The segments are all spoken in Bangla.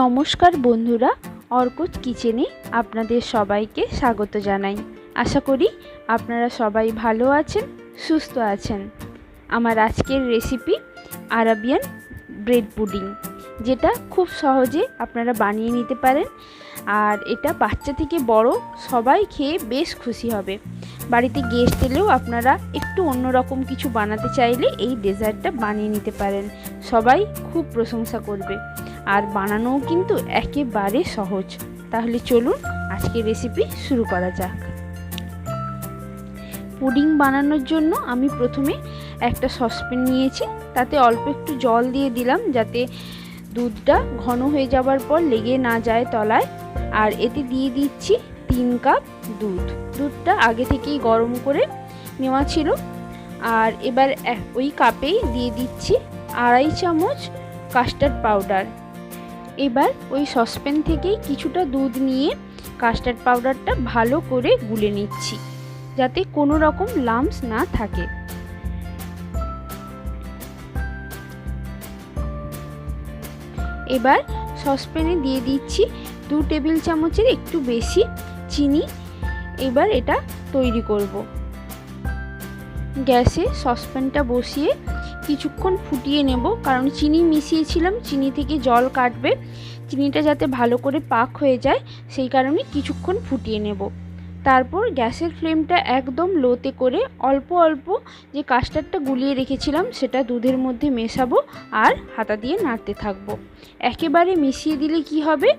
নমস্কার বন্ধুরা অর্কুট কিচেনে আপনাদের সবাইকে স্বাগত জানাই। আশা করি আপনারা সবাই ভালো আছেন, সুস্থ আছেন। আমার আজকের রেসিপি আরাবিয়ান ব্রেড পুডিং যেটা খুব সহজে আপনারা বানিয়ে নিতে পারেন। আর এটা বাচ্চা থেকে বড় সবাই খেয়ে বেশ খুশি হবে। বাড়িতে গেস্ট এলেও আপনারা একটু অন্যরকম কিছু বানাতে চাইলে এই ডেজার্টটা বানিয়ে নিতে পারেন। সবাই খুব প্রশংসা করবে। আর বানানোও কিন্তু একেবারে সহজ। তাহলে চলুন আজকে রেসিপি শুরু করা যাক। পুডিং বানানোর জন্য আমি প্রথমে একটা সসপ্যান নিয়েছি, তাতে অল্প একটু জল দিয়ে দিলাম যাতে দুধটা ঘন হয়ে যাবার পর লেগে না যায় তলায়। আর এতে দিয়ে দিচ্ছি তিন কাপ দুধ। দুধটা আগে থেকেই গরম করে নেওয়া ছিল। আর এবার ওই কাপেই দিয়ে দিচ্ছি আড়াই চামচ কাস্টার্ড পাউডার এবার ওই সসপ্যান থেকেই কিছুটা দুধ নিয়ে কাস্টার্ড পাউডারটা ভালো করে গুলে নিচ্ছি, যাতে কোনো রকম লামস না থাকে। এবার সসপ্যানে দিয়ে দিচ্ছি দু টেবিল চামচের একটু বেশি চিনি। এবার এটা তৈরি করব। গ্যাসে সসপ্যানটা বসিয়ে কিছুক্ষণ ফুটিয়ে নেব। কারণ চিনি মিশিয়েছিলাম, চিনি থেকে জল কাটবে। চিনিটা যাতে ভালো করে পাক হয়ে যায়, সেই কারণে কিছুক্ষণ ফুটিয়ে নেব। তারপর গ্যাসের ফ্লেমটা একদম লোতে করে অল্প অল্প যে কাস্টারটা গুলিয়ে রেখেছিলাম, সেটা দুধের মধ্যে মেশাবো আর হাতা দিয়ে নাড়তে থাকব। একেবারে মিশিয়ে দিলে কি হবে?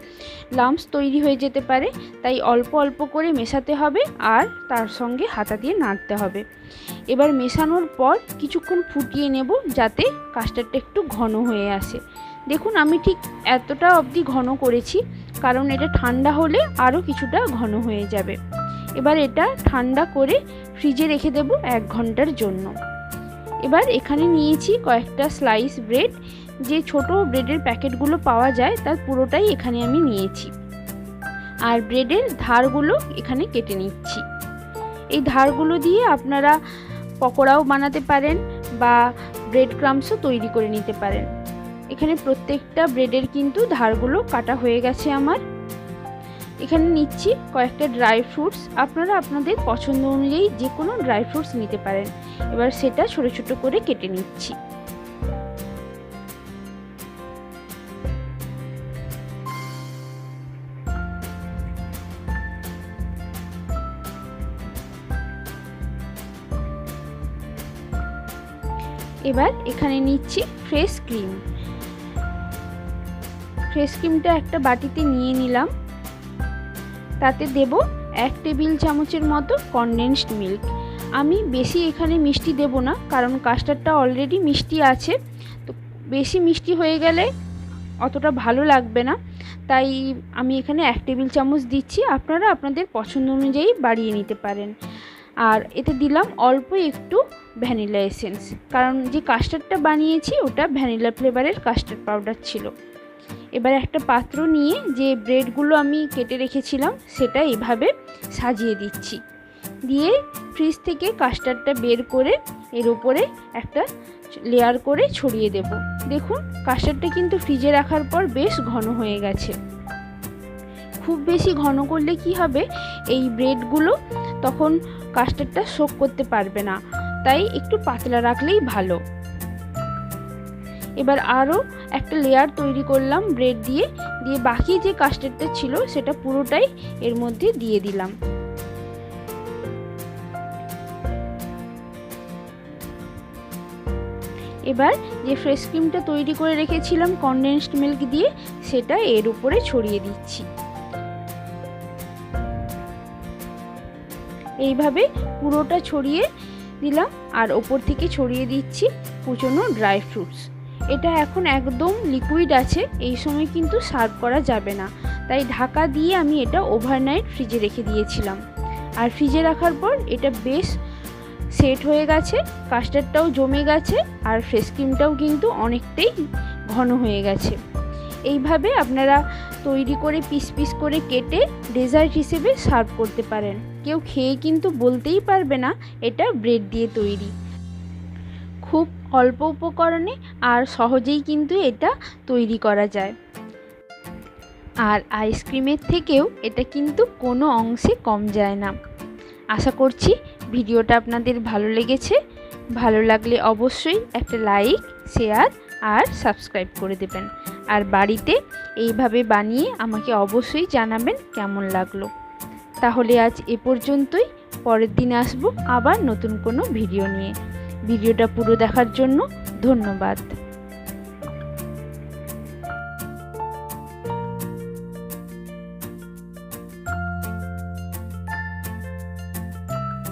লাম্পস তৈরি হয়ে যেতে পারে, তাই অল্প অল্প করে মেশাতে হবে আর তার সঙ্গে হাতা দিয়ে নাড়তে হবে। এবার মেশানোর পর কিছুক্ষণ ফুটিয়ে নেব যাতে কাস্টারটা একটু ঘন হয়ে আসে। দেখুন, আমি ঠিক এতটা অবধি ঘন করেছি, কারণ এটা ঠান্ডা হলে আরও কিছুটা ঘন হয়ে যাবে। এবার এটা ঠান্ডা করে ফ্রিজে রেখে দেব এক ঘণ্টার জন্য। এবার এখানে নিয়েছি কয়েকটা স্লাইস ব্রেড। যে ছোট ব্রেডের প্যাকেটগুলো পাওয়া যায়, তার পুরোটাই এখানে আমি নিয়েছি। আর ব্রেডের ধারগুলো এখানে কেটে নিচ্ছি। এই ধারগুলো দিয়ে আপনারা পকোড়াও বানাতে পারেন বা ব্রেড ক্রামসও তৈরি করে নিতে পারেন। এখানে প্রত্যেকটা ব্রেডের কিন্তু ধারগুলো কাটা হয়ে গেছে আমার। এখানে নিচ্ছি কয়েকটা ড্রাই ফ্রুটস আপনারা আপনাদের পছন্দ অনুযায়ী যে কোনো ড্রাই ফ্রুটস নিতে পারেন। এবার সেটা ছোটো ছোটো করে কেটে নিচ্ছি। এবার এখানে নিচ্ছি ফ্রেশ ক্রিম ফ্রেশ ক্রিমটা একটা বাটিতে নিয়ে নিলাম। তাতে দেব এক টেবিল চামচের মতো কনডেন্সড মিল্ক আমি বেশি এখানে মিষ্টি দেব না, কারণ কাস্টারটা অলরেডি মিষ্টি আছে। তো বেশি মিষ্টি হয়ে গেলে অতটা ভালো লাগবে না। তাই আমি এখানে এক টেবিল চামচ দিচ্ছি। আপনারা আপনাদের পছন্দ অনুযায়ী বাড়িয়ে নিতে পারেন। আর এতে দিলাম অল্প একটু ভ্যানিলা এসেন্স। কারণ যে কাস্টার্ডটা বানিয়েছি, ওটা ভ্যানিলা ফ্লেভারের কাস্টার্ড পাউডার ছিল। এবার একটা পাত্র নিয়ে যে ব্রেডগুলো আমি কেটে রেখেছিলাম, সেটা এভাবে সাজিয়ে দিচ্ছি। দিয়ে ফ্রিজ থেকে কাস্টার্ডটা বের করে এর উপরে একটা লেয়ার করে ছড়িয়ে দেব। দেখুন কাস্টার্ডটা কিন্তু ফ্রিজে রাখার পর বেশ ঘন হয়ে গেছে। খুব বেশি ঘন করলে কি হবে? এই ব্রেডগুলো তখন কাস্টার্ডটা শোক করতে পারবে না। তাই একটু পাতলা রাখলেই ভালো। এবার আরও একটা লেয়ার তৈরি করলাম ব্রেড দিয়ে। দিয়ে বাকি যে কাস্টার্ডটা ছিল সেটা পুরোটাই এর মধ্যে দিয়ে দিলাম। এবার যে ফ্রেশ ক্রিমটা তৈরি করে রেখেছিলাম কনডেন্সড মিল্ক দিয়ে, সেটা এর উপরে ছড়িয়ে দিচ্ছি। এইভাবে পুরোটা ছড়িয়ে দিলাম আর ওপর থেকে ছড়িয়ে দিচ্ছি কুচনো ড্রাই ফ্রুটস। এটা এখন একদম লিকুইড আছে, এই সময় কিন্তু সার্ভ করা যাবে না। তাই ঢাকা দিয়ে আমি এটা ওভারনাইট ফ্রিজে রেখে দিয়েছিলাম। আর ফ্রিজে রাখার পর এটা বেশ সেট হয়ে গেছে কাস্টার্ডটাও জমে গেছে আর ফ্রেশ ক্রিমটাও কিন্তু অনেকটাই ঘন হয়ে গেছে। এইভাবে আপনারা তৈরি করে পিস পিস করে কেটে ডেজার্ট হিসেবে সার্ভ করতে পারেন। কেউ খেয়ে কিন্তু বলতেই পারবে না এটা ব্রেড দিয়ে তৈরি। খুব অল্প উপকরণে আর সহজেই কিন্তু এটা তৈরি করা যায়। আর আইসক্রিমের থেকেও এটা কিন্তু কোনো অংশে কম যায় না। আশা করছি ভিডিওটা আপনাদের ভালো লেগেছে। ভালো লাগলে অবশ্যই একটা লাইক শেয়ার আর সাবস্ক্রাইব করে দেবেন। আর বাড়িতে এইভাবে বানিয়ে আমাকে অবশ্যই জানাবেন কেমন লাগল। তাহলে আজ এ পর্যন্তই, পরের দিন আসব আবার নতুন কোনো ভিডিও নিয়ে। ভিডিওটা পুরো দেখার জন্য ধন্যবাদ।